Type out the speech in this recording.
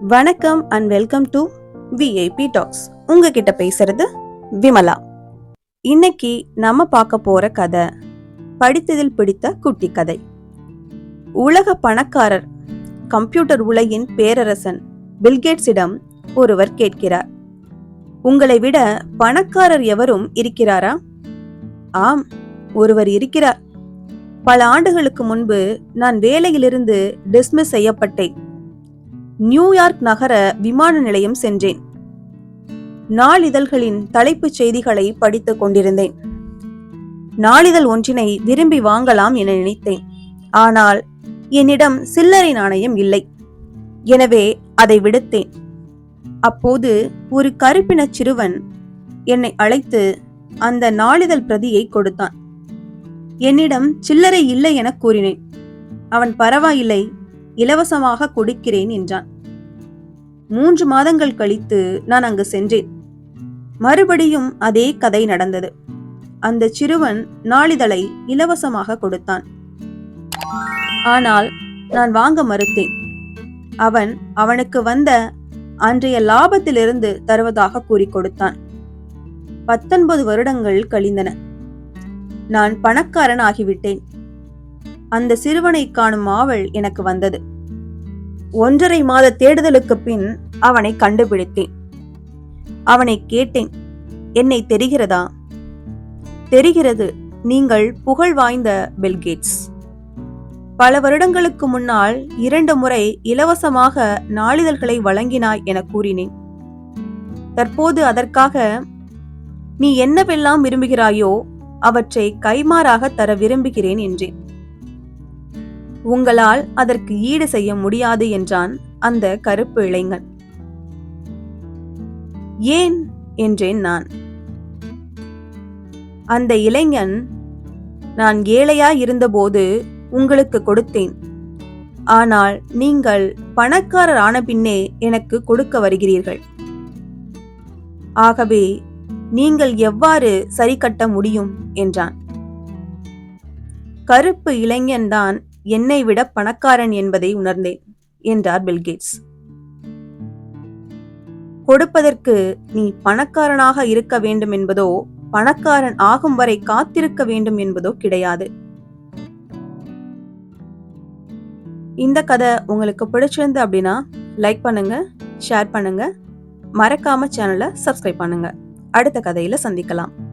வணக்கம் and welcome to VIP talks உங்ககிட்ட பேசுறது விமலா. இன்னைக்கு நம்ம பார்க்க போற கதை படித்ததில் பிடித்த குட்டி கதை. உலக பணக்காரர் கம்ப்யூட்டர் உலகின் பேரரசன் பில்கேட்ஸிடம் ஒருவர் கேட்கிறார். உங்களை விட பணக்காரர் எவரும் இருக்கிறாரா? ஆம் ஒருவர் இருக்கிறார். பல ஆண்டுகளுக்கு முன்பு நான் வேலையிலிருந்து டிஸ்மிஸ் செய்யப்பட்டேன். நியூயார்க் நகர விமான நிலையம் சென்றேன். நாளிதழ்களின் தலைப்புச் செய்திகளை படித்துக் கொண்டிருந்தேன். நாளிதழ் ஒன்றினை விரும்பி வாங்கலாம் என நினைத்தேன். ஆனால் என்னிடம் சில்லறை நாணயம் இல்லை. எனவே அதை விடுத்தேன். அப்போது ஒரு கருப்பினச் சிறுவன் என்னை அழைத்து அந்த நாளிதழ் பிரதியை கொடுத்தான். என்னிடம் சில்லறை இல்லை என கூறினேன். அவன் பரவாயில்லை இலவசமாக கொடுக்கிறேன் என்றான். மூன்று மாதங்கள் கழித்து நான் அங்கு சென்றேன். மறுபடியும் அதே கதை நடந்தது. அந்த சிறுவன் நாளிதழை இலவசமாக கொடுத்தான். ஆனால் நான் வாங்க மறுத்தேன். அவன் அவனுக்கு வந்த அன்றைய லாபத்திலிருந்து தருவதாக கூறி கொடுத்தான். பத்தொன்பது வருடங்கள் கழிந்தன. நான் பணக்காரன் ஆகிவிட்டேன் அந்த சிறுவனை காணும் ஆவல் எனக்கு வந்தது. ஒன்றரை மாத தேடுதலுக்கு பின் அவனை கண்டுபிடித்தேன். அவனை கேட்டேன் என்னை தெரிகிறதா? தெரிகிறது நீங்கள் புகழ் வாய்ந்த பில்கேட்ஸ் பல வருடங்களுக்கு முன்னால் இரண்டு முறை இலவசமாக நாளிதழ்களை வழங்கினாய் என கூறினேன். தற்போது அதற்காக நீ என்னவெல்லாம் விரும்புகிறாயோ அவற்றை கைமாறாக தர விரும்புகிறேன் என்றேன். உங்களால் அதற்கு ஈடு செய்ய முடியாது என்றான் அந்த கருப்பு இளைஞன். ஏன்? என்றேன் நான். அந்த இளைஞன் நான் ஏழையா இருந்தபோது உங்களுக்கு கொடுத்தேன். ஆனால் நீங்கள் பணக்காரர் ஆன பின்னே எனக்கு கொடுக்க வருகிறீர்கள். ஆகவே நீங்கள் எவ்வாறு சரி கட்ட முடியும்? என்றான். கருப்பு இளைஞன்தான் என்னை விட பணக்காரன் என்பதை உணர்ந்தேன் என்றார் பில்கேட்ஸ் கொடுப்பதற்கு நீ பணக்காரனாக இருக்க வேண்டும் என்பதோ பணக்காரன் ஆகும் வரை காத்திருக்க வேண்டும் என்பதோ கிடையாது. இந்த கதை உங்களுக்கு பிடிச்சிருந்து அப்படின்னா லைக் பண்ணுங்க ஷேர் பண்ணுங்க. மறக்காம சேனலை சப்ஸ்கிரைப் பண்ணுங்க. அடுத்த கதையில சந்திக்கலாம்.